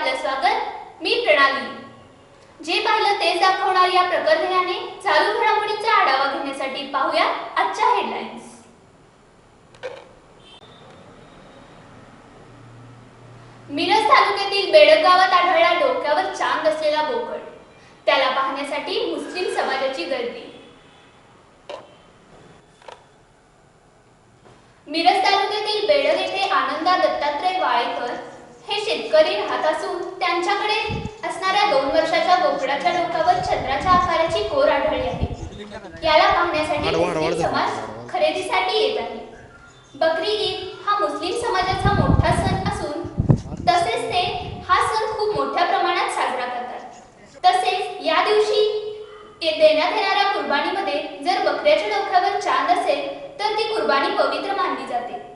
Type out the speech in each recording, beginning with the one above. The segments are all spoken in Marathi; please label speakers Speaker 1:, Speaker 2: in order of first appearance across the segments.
Speaker 1: आपलं स्वागत मी प्रणाली. जे पाहिलं तेच दाखवणार या प्रकरणाने चालू घडामोडींचा आढावा घेण्यासाठी पाहूया आजच्या हेडलाईन्स मिरज तालुक्यातील बेडक गावात आढळला डोक्यावर चांद असलेला बोकड. त्याला पाहण्यासाठी मुस्लिम समाजाची गर्दी. मिरज तालुक्यातील बेडग येथे आनंदा शेतकरी राहत असून त्यांच्याकडे असणाऱ्या दोन वर्षाच्या बोकडाच्या डोक्यावर चंद्राच्या आकाराची कोर आढळली आहे. याला पाहण्यासाठी समाज. खरेदीसाठी येत आहे. बकरी ईद हा मुस्लिम समाजाचा मोठा सण असून तसेच ते हा सण खूप मोठ्या प्रमाणात साजरा करतात. तसेच या दिवशी देण्यात येणाऱ्या कुर्बानीमध्ये जर बकऱ्याच्या डोक्यावर चांद असेल तर ती कुर्बानी पवित्र मानली जाते.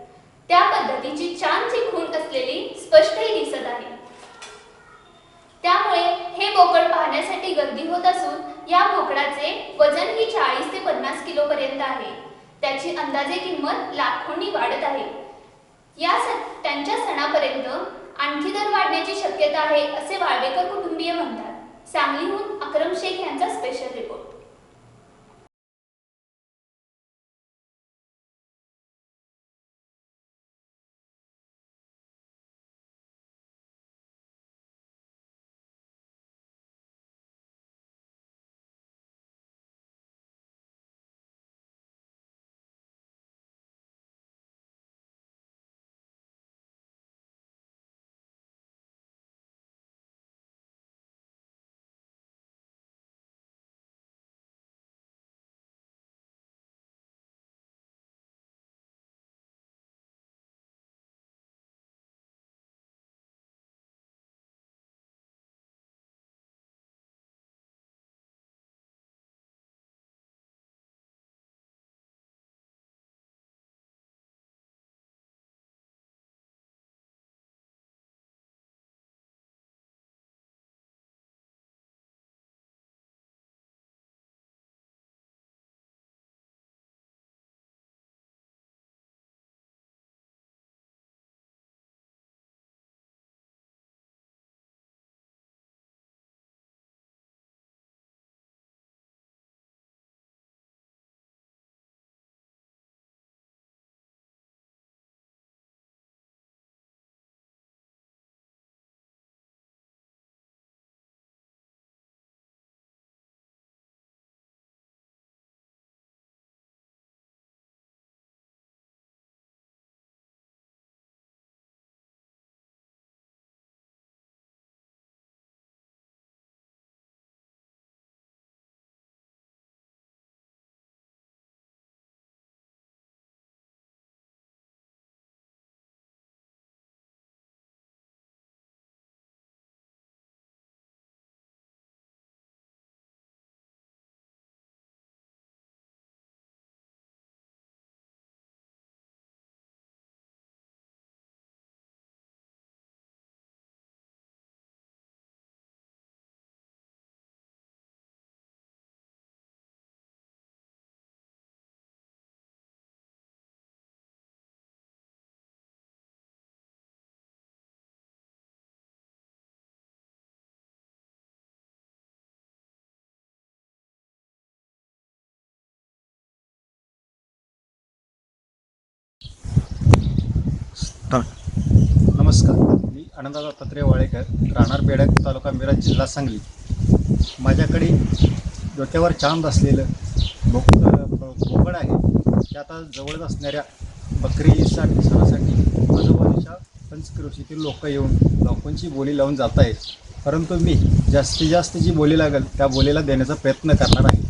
Speaker 1: त्या पद्धतीची चांदची खूण असलेली स्पष्टही दिसत आहे. त्यामुळे हे बोकड पाहण्यासाठी गर्दी होत असून या बोकडाचे वजन ही चाळीस ते पन्नास किलो पर्यंत आहे. त्याची अंदाजे किंमत लाखोंनी वाढत आहे. या स- त्यांच्या सणापर्यंत आणखी दर वाढण्याची शक्यता आहे असे वाळवेकर कुटुंबीय म्हणतात. सांगलीहून अक्रम शेख यांचा स्पेशल रिपोर्ट
Speaker 2: नमस्कार मी आनंदा तत्रे वाळेकर राहणार बेडक तालुका मिरज जिल्हा सांगली. माझ्याकडे डोक्यावर चांद असलेलं बोक बोकड आहे. ते आता जवळच असणाऱ्या बकरीसाठी सणासाठी आजूबाजूच्या पंचक्रोशीतील लोक येऊन लोकांची बोली लावून जात आहेत परंतु मी जास्तीत जास्त जी बोली लागेल त्या बोलीला देण्याचा प्रयत्न करणार आहे.